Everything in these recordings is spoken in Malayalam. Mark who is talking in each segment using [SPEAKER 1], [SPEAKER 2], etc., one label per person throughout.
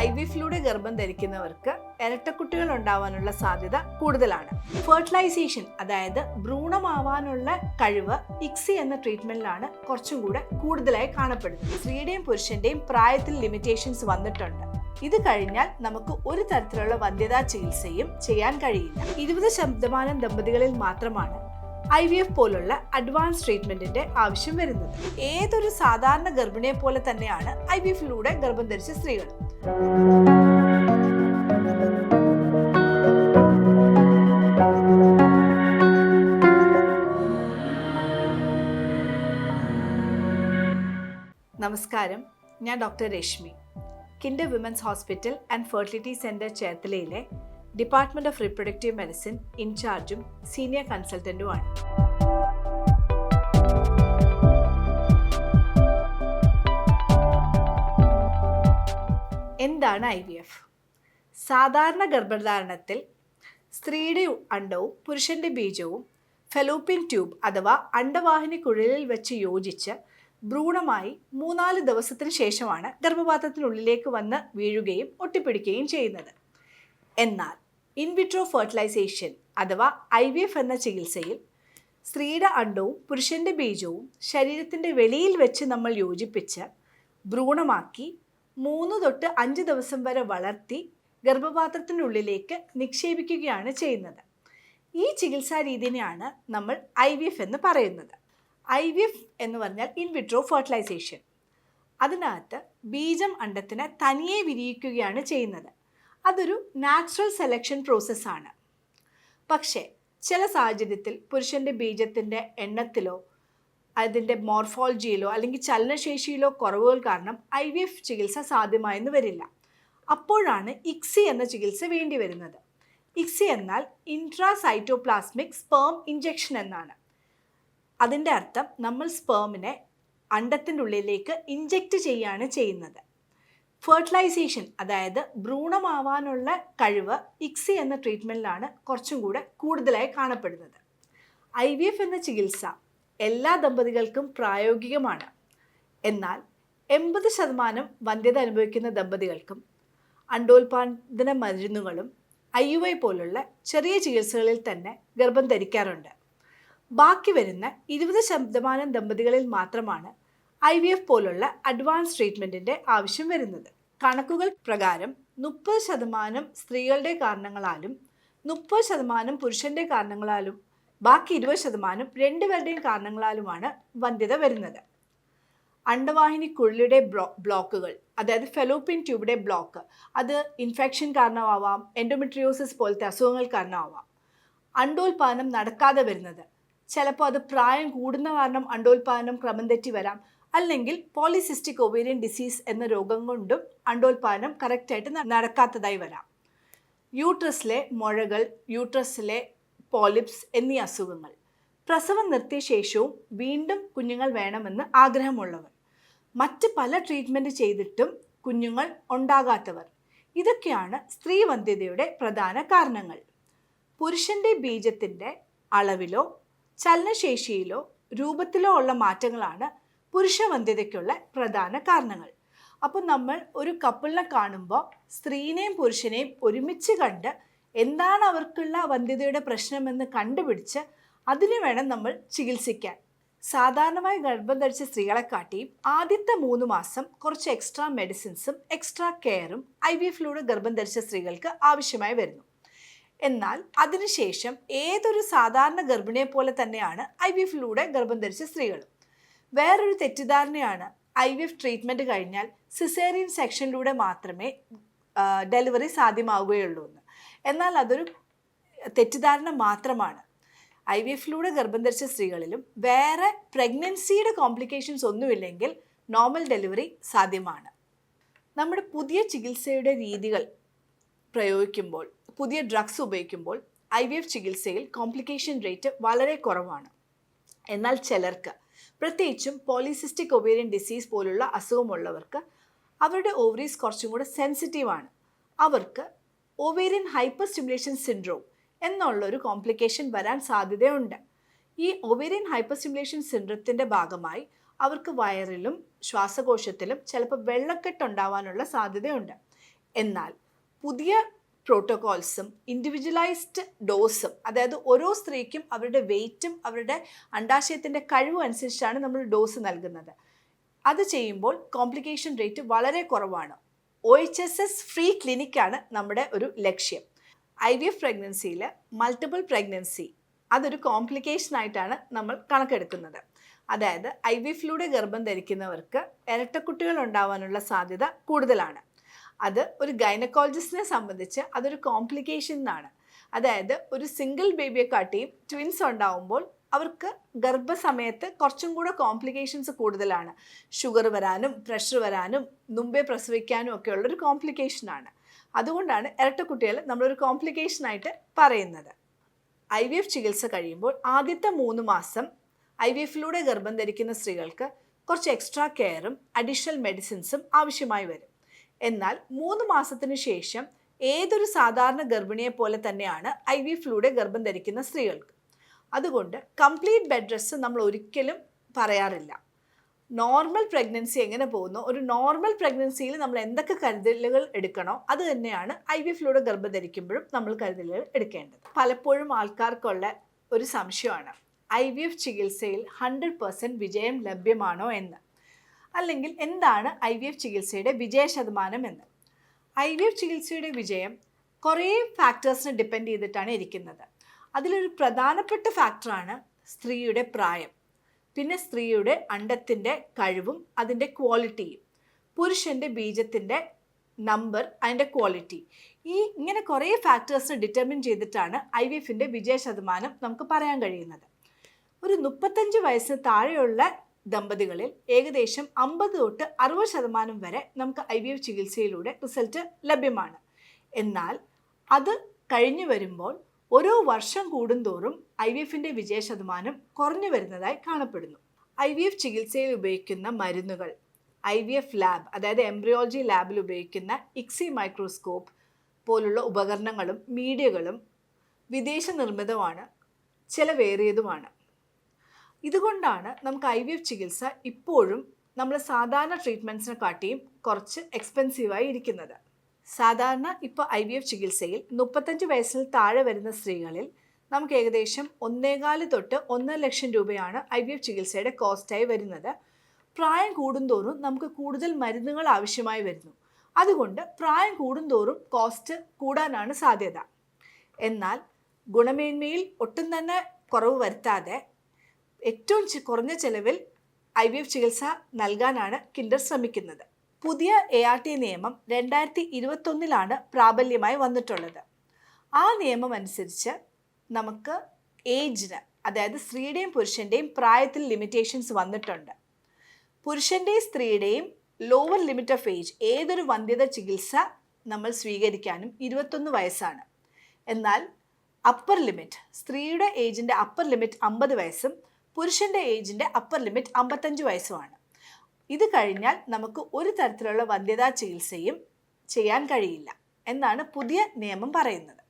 [SPEAKER 1] ഐ വി എഫിലൂടെ ഗർഭം ധരിക്കുന്നവർക്ക് ഇരട്ടക്കുട്ടികൾ ഉണ്ടാവാനുള്ള സാധ്യത കൂടുതലാണ്. ഫെർട്ടിലൈസേഷൻ അതായത് ഭ്രൂണമാവാനുള്ള കഴിവ് ഇക്സി എന്ന ട്രീറ്റ്മെന്റിലാണ് കുറച്ചും കൂടെ കൂടുതലായി കാണപ്പെടുന്നത്. സ്ത്രീയുടെയും പുരുഷന്റെയും പ്രായത്തിൽ ലിമിറ്റേഷൻസ് വന്നിട്ടുണ്ട്. ഇത് കഴിഞ്ഞാൽ നമുക്ക് ഒരു തരത്തിലുള്ള വന്ധ്യതാ ചികിത്സയും ചെയ്യാൻ കഴിയില്ല. ഇരുപത് ശതമാനം ദമ്പതികളിൽ മാത്രമാണ് ഐ വി എഫ് പോലുള്ള അഡ്വാൻസ് ട്രീറ്റ്മെന്റിന്റെ ആവശ്യം വരുന്നത്. ഏതൊരു സാധാരണ ഗർഭിണിയെ പോലെ തന്നെയാണ് ഐ വി എഫിലൂടെ ഗർഭം ധരിച്ച സ്ത്രീകൾ. നമസ്കാരം. ഞാൻ doctor Rashmi. Kinder women's hospital and fertility centre ചേർത്തലയിലെ department of reproductive medicine ഇൻചാർജും സീനിയർ കൺസൾട്ടന്റുമാണ് എന്താണ് ഐ വി എഫ് സാധാരണ ഗർഭധാരണത്തിൽ സ്ത്രീയുടെ അണ്ടവും പുരുഷന്റെ ബീജവും ഫെലോപ്പിൻ ട്യൂബ് അഥവാ അണ്ടവാഹിനി കുഴലിൽ വെച്ച് യോജിച്ച് ഭ്രൂണമായി മൂന്നാൽ ദിവസത്തിന് ശേഷമാണ് ഗർഭപാത്രത്തിനുള്ളിലേക്ക് വന്ന് വീഴുകയും ഒട്ടിപ്പിടിക്കുകയും ചെയ്യുന്നത്. എന്നാൽ ഇൻവിട്രോ ഫെർട്ടിലൈസേഷൻ അഥവാ ഐ വി എഫ് എന്ന ചികിത്സയിൽ സ്ത്രീയുടെ അണ്ടവും പുരുഷന്റെ ബീജവും ശരീരത്തിന്റെ വെളിയിൽ വെച്ച് നമ്മൾ യോജിപ്പിച്ച് ഭ്രൂണമാക്കി മൂന്ന് തൊട്ട് അഞ്ച് ദിവസം വരെ വളർത്തി ഗർഭപാത്രത്തിനുള്ളിലേക്ക് നിക്ഷേപിക്കുകയാണ് ചെയ്യുന്നത്. ഈ ചികിത്സാ രീതിനെയാണ് നമ്മൾ ഐ വി എഫ് എന്ന് പറയുന്നത്. ഐ വി എഫ് എന്ന് പറഞ്ഞാൽ ഇൻവിട്രോ ഫെർട്ടിലൈസേഷൻ അതിനകത്ത് ബീജം അണ്ടത്തിന് തനിയെ വിരിയിക്കുകയാണ് ചെയ്യുന്നത്. അതൊരു നാച്ചുറൽ സെലക്ഷൻ പ്രോസസ്സാണ് പക്ഷേ ചില സാഹചര്യത്തിൽ പുരുഷന്റെ ബീജത്തിന്റെ എണ്ണത്തിലോ അതിന്റെ മോർഫോളജിയിലോ അല്ലെങ്കിൽ ചലനശേഷിയിലോ കുറവുകൾ കാരണം ഐ വി എഫ് ചികിത്സ സാധ്യമായെന്ന് വരില്ല. അപ്പോഴാണ് ഇക്സി എന്ന ചികിത്സ വേണ്ടി വരുന്നത്. ഇക്സി എന്നാൽ ഇൻട്രാസൈറ്റോപ്ലാസ്മിക് സ്പേം ഇഞ്ചെക്ഷൻ എന്നാണ്. അതിന്റെ അർത്ഥം നമ്മൾ സ്പേമിനെ അണ്ടത്തിന്റെ ഉള്ളിലേക്ക് ഇഞ്ചെക്റ്റ് ചെയ്യുകയാണ് ചെയ്യുന്നത്. ഫെർട്ടിലൈസേഷൻ അതായത് ഭ്രൂണമാവാനുള്ള കഴിവ് ഇക്സി എന്ന ട്രീറ്റ്മെന്റിലാണ് കുറച്ചും കൂടെ കൂടുതലായി കാണപ്പെടുന്നത്. ഐ വി എഫ് എന്ന ചികിത്സ എല്ലാ ദമ്പതികൾക്കും പ്രായോഗികമാണ്. എന്നാൽ എൺപത് ശതമാനം വന്ധ്യത അനുഭവിക്കുന്ന ദമ്പതികൾക്കും അണ്ടോൽപാദന മരുന്നുകളും ഐ യു ഐ പോലുള്ള ചെറിയ ചികിത്സകളിൽ തന്നെ ഗർഭം ധരിക്കാറുണ്ട്. ബാക്കി വരുന്ന ഇരുപത് ശതമാനം ദമ്പതികളിൽ മാത്രമാണ് ഐ വി എഫ് പോലുള്ള അഡ്വാൻസ് ട്രീറ്റ്മെന്റിന്റെ ആവശ്യം വരുന്നത്. കണക്കുകൾ പ്രകാരം മുപ്പത് ശതമാനം സ്ത്രീകളുടെ കാരണങ്ങളാലും മുപ്പത് ശതമാനം പുരുഷന്റെ കാരണങ്ങളാലും ബാക്കി ഇരുപത് ശതമാനം രണ്ടുപേരുടെയും കാരണങ്ങളാലുമാണ് വന്ധ്യത വരുന്നത്. അണ്ടവാഹിനിക്കുള്ളിയുടെ ബ്ലോ ബ്ലോക്കുകൾ അതായത് ഫെലോപ്പിൻ ട്യൂബിന്റെ ബ്ലോക്ക് അത് ഇൻഫെക്ഷൻ കാരണമാവാം എൻഡോമെട്രിയോസിസ് പോലത്തെ അസുഖങ്ങൾ കാരണമാവാം. അണ്ടോൽപാദനം നടക്കാതെ വരുന്നത്. ചിലപ്പോൾ അത് പ്രായം കൂടുന്ന കാരണം അണ്ടോൽപാദനം ക്രമം തെറ്റി വരാം. അല്ലെങ്കിൽ പോളിസിസ്റ്റിക് ഒവേരിയൻ ഡിസീസ് എന്ന രോഗം കൊണ്ടും അണ്ടോൽപാദനം കറക്റ്റായിട്ട് നടക്കാത്തതായി വരാം. യൂട്രസിലെ മുഴകൾ യൂട്രസിലെ പോളിപ്സ് എന്നീ അസുഖങ്ങൾ. പ്രസവം നിർത്തിയ ശേഷവും വീണ്ടും കുഞ്ഞുങ്ങൾ വേണമെന്ന് ആഗ്രഹമുള്ളവർ. മറ്റ് പല ട്രീറ്റ്മെന്റ് ചെയ്തിട്ടും കുഞ്ഞുങ്ങൾ ഉണ്ടാകാത്തവർ. ഇതൊക്കെയാണ് സ്ത്രീവന്ധ്യതയുടെ പ്രധാന കാരണങ്ങൾ. പുരുഷന്റെ ബീജത്തിന്റെ അളവിലോ ചലനശേഷിയിലോ രൂപത്തിലോ ഉള്ള മാറ്റങ്ങളാണ് പുരുഷവന്ധ്യതയ്ക്കുള്ള പ്രധാന കാരണങ്ങൾ. അപ്പോൾ നമ്മൾ ഒരു കപ്പിളിനെ കാണുമ്പോൾ സ്ത്രീനെയും പുരുഷനെയും ഒരുമിച്ച് കണ്ട് എന്താണ് അവർക്കുള്ള വന്ധ്യതയുടെ പ്രശ്നമെന്ന് കണ്ടുപിടിച്ച് അതിന് വേണം നമ്മൾ ചികിത്സിക്കാൻ. സാധാരണമായി ഗർഭം ധരിച്ച സ്ത്രീകളെ കാട്ടിയും ആദ്യത്തെ മൂന്ന് മാസം കുറച്ച് എക്സ്ട്രാ മെഡിസിൻസും എക്സ്ട്രാ കെയറും ഐ വി എഫിലൂടെ ഗർഭം ധരിച്ച സ്ത്രീകൾക്ക് ആവശ്യമായി വരുന്നു. എന്നാൽ അതിനുശേഷം ഏതൊരു സാധാരണ ഗർഭിണിയെ പോലെ തന്നെയാണ് ഐ വി എഫിലൂടെ ഗർഭം ധരിച്ച സ്ത്രീകളും. വേറൊരു തെറ്റിദ്ധാരണയാണ്. ഐ വി എഫ് ട്രീറ്റ്മെന്റ് കഴിഞ്ഞാൽ സിസേറിയൻ സെക്ഷനിലൂടെ മാത്രമേ ഡെലിവറി സാധ്യമാവുകയുള്ളൂ എന്ന്. എന്നാൽ അതൊരു തെറ്റിദ്ധാരണ മാത്രമാണ്. ഐ വി എഫിലൂടെ ഗർഭം ധരിച്ച സ്ത്രീകളിലും വേറെ പ്രഗ്നൻസിയുടെ കോംപ്ലിക്കേഷൻസ് ഒന്നുമില്ലെങ്കിൽ നോർമൽ ഡെലിവറി സാധ്യമാണ്. നമ്മുടെ പുതിയ ചികിത്സയുടെ രീതികൾ പ്രയോഗിക്കുമ്പോൾ പുതിയ ഡ്രഗ്സ് ഉപയോഗിക്കുമ്പോൾ ഐ വി എഫ് ചികിത്സയിൽ കോംപ്ലിക്കേഷൻ റേറ്റ് വളരെ കുറവാണ്. എന്നാൽ ചിലർക്ക് പ്രത്യേകിച്ചും പോളിസിസ്റ്റിക് ഒവേരിയൻ ഡിസീസ് പോലുള്ള അസുഖമുള്ളവർക്ക് അവരുടെ ഓവറീസ് കുറച്ചും കൂടെ സെൻസിറ്റീവാണ് അവർക്ക് ഒവേരിയൻ ഹൈപ്പർ സ്റ്റിമുലേഷൻ സിൻഡ്രോം എന്നുള്ളൊരു കോംപ്ലിക്കേഷൻ വരാൻ സാധ്യതയുണ്ട്. ഈ ഒവേരിയൻ ഹൈപ്പർ സ്റ്റിമുലേഷൻ സിൻഡ്രത്തിന്റെ ഭാഗമായി അവർക്ക് വയറിലും ശ്വാസകോശത്തിലും ചിലപ്പോൾ വെള്ളക്കെട്ടുണ്ടാവാനുള്ള സാധ്യതയുണ്ട്. എന്നാൽ പുതിയ പ്രോട്ടോകോൾസും ഇൻഡിവിജ്വലൈസ്ഡ് ഡോസും അതായത് ഓരോ സ്ത്രീക്കും അവരുടെ വെയിറ്റും അവരുടെ അണ്ടാശയത്തിന്റെ കഴിവും അനുസരിച്ചാണ് നമ്മൾ ഡോസ് നൽകുന്നത്. അത് ചെയ്യുമ്പോൾ കോംപ്ലിക്കേഷൻ റേറ്റ് വളരെ കുറവാണ്. O H S S free ക്ലിനിക്കാണ് നമ്മുടെ ഒരു ലക്ഷ്യം. ഐ വി എഫ് പ്രഗ്നൻസിയിൽ മൾട്ടിപ്പിൾ പ്രഗ്നൻസി അതൊരു കോംപ്ലിക്കേഷൻ ആയിട്ടാണ് നമ്മൾ കണക്കെടുക്കുന്നത്. അതായത് ഐ വി എഫിലൂടെ ഗർഭം ധരിക്കുന്നവർക്ക് ഇരട്ടക്കുട്ടികൾ ഉണ്ടാവാനുള്ള സാധ്യത കൂടുതലാണ്. അത് ഒരു ഗൈനക്കോളജിസ്റ്റിനെ സംബന്ധിച്ച് അതൊരു കോംപ്ലിക്കേഷൻ എന്നാണ്. അതായത് ഒരു സിംഗിൾ ബേബിയെ കാട്ടിയും ട്വിൻസ് ഉണ്ടാവുമ്പോൾ അവർക്ക് ഗർഭസമയത്ത് കുറച്ചും കൂടെ കോംപ്ലിക്കേഷൻസ് കൂടുതലാണ്. ഷുഗർ വരാനും പ്രഷർ വരാനും മുമ്പേ പ്രസവിക്കാനും ഒക്കെ ഉള്ളൊരു കോംപ്ലിക്കേഷനാണ് അതുകൊണ്ടാണ് ഇരട്ടക്കുട്ടികൾ നമ്മളൊരു കോംപ്ലിക്കേഷനായിട്ട് പറയുന്നത്. ഐ വി എഫ് ചികിത്സ കഴിയുമ്പോൾ ആദ്യത്തെ മൂന്ന് മാസം ഐ വി എഫിലൂടെ ഗർഭം ധരിക്കുന്ന സ്ത്രീകൾക്ക് കുറച്ച് എക്സ്ട്രാ കെയറും അഡീഷണൽ മെഡിസിൻസും ആവശ്യമായി വരും. എന്നാൽ മൂന്ന് മാസത്തിന് ശേഷം ഏതൊരു സാധാരണ ഗർഭിണിയെ പോലെ തന്നെയാണ് ഐ വി ഫ്ലൂടെ ഗർഭം ധരിക്കുന്ന സ്ത്രീകൾക്ക്. അതുകൊണ്ട് കംപ്ലീറ്റ് ബെഡ് റെസ്റ്റ് നമ്മൾ ഒരിക്കലും പറയാറില്ല. നോർമൽ പ്രഗ്നൻസി എങ്ങനെ പോകുന്നു? ഒരു നോർമൽ പ്രഗ്നൻസിയിൽ നമ്മൾ എന്തൊക്കെ കരുതലുകൾ എടുക്കണോ അത് തന്നെയാണ് ഐ വി ഫ്ലൂടെ ഗർഭം ധരിക്കുമ്പോഴും നമ്മൾ കരുതലുകൾ എടുക്കേണ്ടത്. പലപ്പോഴും ആൾക്കാർക്കുള്ള ഒരു സംശയമാണ് ഐ വി എഫ് ചികിത്സയിൽ ഹൺഡ്രഡ് പെർസെന്റ് വിജയം ലഭ്യമാണോ എന്ന്. അല്ലെങ്കിൽ എന്താണ് ഐ വി എഫ് ചികിത്സയുടെ വിജയ ശതമാനം എന്ന്? ഐ വി എഫ് ചികിത്സയുടെ വിജയം കുറേ ഫാക്ടേഴ്സിനെ ഡിപ്പെൻഡ് ചെയ്തിട്ടാണ് ഇരിക്കുന്നത്. അതിലൊരു പ്രധാനപ്പെട്ട ഫാക്ടറാണ് സ്ത്രീയുടെ പ്രായം. പിന്നെ സ്ത്രീയുടെ അണ്ടത്തിന്റെ കഴിവും അതിന്റെ ക്വാളിറ്റിയും പുരുഷന്റെ ബീജത്തിന്റെ നമ്പർ അതിന്റെ ക്വാളിറ്റി ഈ ഇങ്ങനെ കുറേ ഫാക്ടേഴ്സിനെ ഡിറ്റർമിൻ ചെയ്തിട്ടാണ് ഐ വി എഫിന്റെ വിജയ ശതമാനം നമുക്ക് പറയാൻ കഴിയുന്നത്. ഒരു മുപ്പത്തഞ്ച് വയസ്സിന് താഴെയുള്ള ദമ്പതികളിൽ ഏകദേശം അമ്പത് തൊട്ട് അറുപത് ശതമാനം വരെ നമുക്ക് ഐ വി എഫ് ചികിത്സയിലൂടെ റിസൾട്ട് ലഭ്യമാണ്. എന്നാൽ അത് കഴിഞ്ഞു വരുമ്പോൾ ഓരോ വർഷം കൂടുന്തോറും ഐ വി എഫിന്റെ വിജയ ശതമാനം കുറഞ്ഞു വരുന്നതായി കാണപ്പെടുന്നു. ഐ വി എഫ് ചികിത്സയിൽ ഉപയോഗിക്കുന്ന മരുന്നുകൾ ഐ വി എഫ് ലാബ് അതായത് എംബ്രിയോളജി ലാബിൽ ഉപയോഗിക്കുന്ന ഇക്സി മൈക്രോസ്കോപ്പ് പോലുള്ള ഉപകരണങ്ങളും മീഡിയകളും വിദേശ നിർമ്മിതമാണ് ചിലവേറിയതുമാണ് ഇതുകൊണ്ടാണ് നമുക്ക് ഐ വി എഫ് ചികിത്സ ഇപ്പോഴും നമ്മൾ സാധാരണ ട്രീറ്റ്മെന്റ്സിനെ കാട്ടിയും കുറച്ച് എക്സ്പെൻസീവായി ഇരിക്കുന്നത്. സാധാരണ ഇപ്പോൾ ഐ വി എഫ് ചികിത്സയിൽ മുപ്പത്തഞ്ച് വയസ്സിൽ താഴെ വരുന്ന സ്ത്രീകളിൽ നമുക്ക് ഏകദേശം ഒന്നേകാൽ തൊട്ട് ഒന്നര ലക്ഷം രൂപയാണ് ഐ വി എഫ് ചികിത്സയുടെ കോസ്റ്റായി വരുന്നത്. പ്രായം കൂടുന്തോറും നമുക്ക് കൂടുതൽ മരുന്നുകൾ ആവശ്യമായി വരുന്നു. അതുകൊണ്ട് പ്രായം കൂടുന്തോറും കോസ്റ്റ് കൂടാനാണ് സാധ്യത. എന്നാൽ ഗുണമേന്മയിൽ ഒട്ടും തന്നെ കുറവ് വരുത്താതെ ഏറ്റവും കുറഞ്ഞ ചെലവിൽ ഐ വി എഫ് ചികിത്സ നൽകാനാണ് കിൻഡർ ശ്രമിക്കുന്നത്. പുതിയ എ ആർ ടി നിയമം രണ്ടായിരത്തി ഇരുപത്തൊന്നിലാണ് പ്രാബല്യമായി വന്നിട്ടുള്ളത്. ആ നിയമം അനുസരിച്ച് നമുക്ക് ഏജിന് അതായത് സ്ത്രീയുടെയും പുരുഷന്റെയും പ്രായത്തിൽ ലിമിറ്റേഷൻസ് വന്നിട്ടുണ്ട്. പുരുഷന്റെയും സ്ത്രീയുടെയും ലോവർ ലിമിറ്റ് ഓഫ് ഏജ് ഏതൊരു വന്ധ്യത ചികിത്സ നമ്മൾ സ്വീകരിക്കാനും ഇരുപത്തൊന്ന് വയസ്സാണ്. എന്നാൽ അപ്പർ ലിമിറ്റ് സ്ത്രീയുടെ ഏജിന്റെ അപ്പർ ലിമിറ്റ് അമ്പത് വയസ്സും പുരുഷന്റെ ഏജിന്റെ അപ്പർ ലിമിറ്റ് അമ്പത്തഞ്ച് വയസ്സുമാണ്. ഇത് കഴിഞ്ഞാൽ നമുക്ക് ഒരു തരത്തിലുള്ള വന്ധ്യതാ ചികിത്സയും ചെയ്യാൻ കഴിയില്ല എന്നാണ് പുതിയ നിയമം പറയുന്നത്.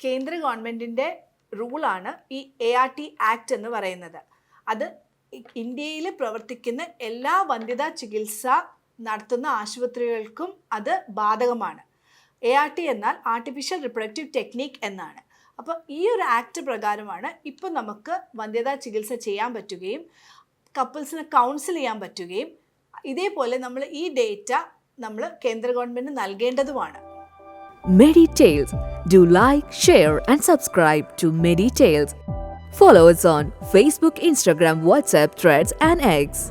[SPEAKER 1] കേന്ദ്ര ഗവൺമെന്റിന്റെ റൂളാണ് ഈ എ ആർ ടി ആക്ട് എന്ന് പറയുന്നത്. അത് ഇന്ത്യയിൽ പ്രവർത്തിക്കുന്ന എല്ലാ വന്ധ്യതാ ചികിത്സ നടത്തുന്ന ആശുപത്രികൾക്കും അത് ബാധകമാണ്. എ ആർ ടി എന്നാൽ ആർട്ടിഫിഷ്യൽ റിപ്രൊഡക്റ്റീവ് ടെക്നീക്ക് എന്നാണ്. അപ്പോൾ ഈ ഒരു ആക്ട് പ്രകാരമാണ് ഇപ്പോൾ നമുക്ക് വന്ധ്യതാ ചികിത്സ ചെയ്യാൻ പറ്റുകയും കപ്പിൾസിനെ കൗൺസിൽ ചെയ്യാൻ പറ്റുകയും ഇതേപോലെ നമ്മൾ ഈ ഡേറ്റ നമ്മൾ കേന്ദ്ര government നൽകേണ്ടതുമാണ്.
[SPEAKER 2] Medi tales do like share and subscribe to medi Follow us on Facebook, Instagram, WhatsApp, Threads, and X.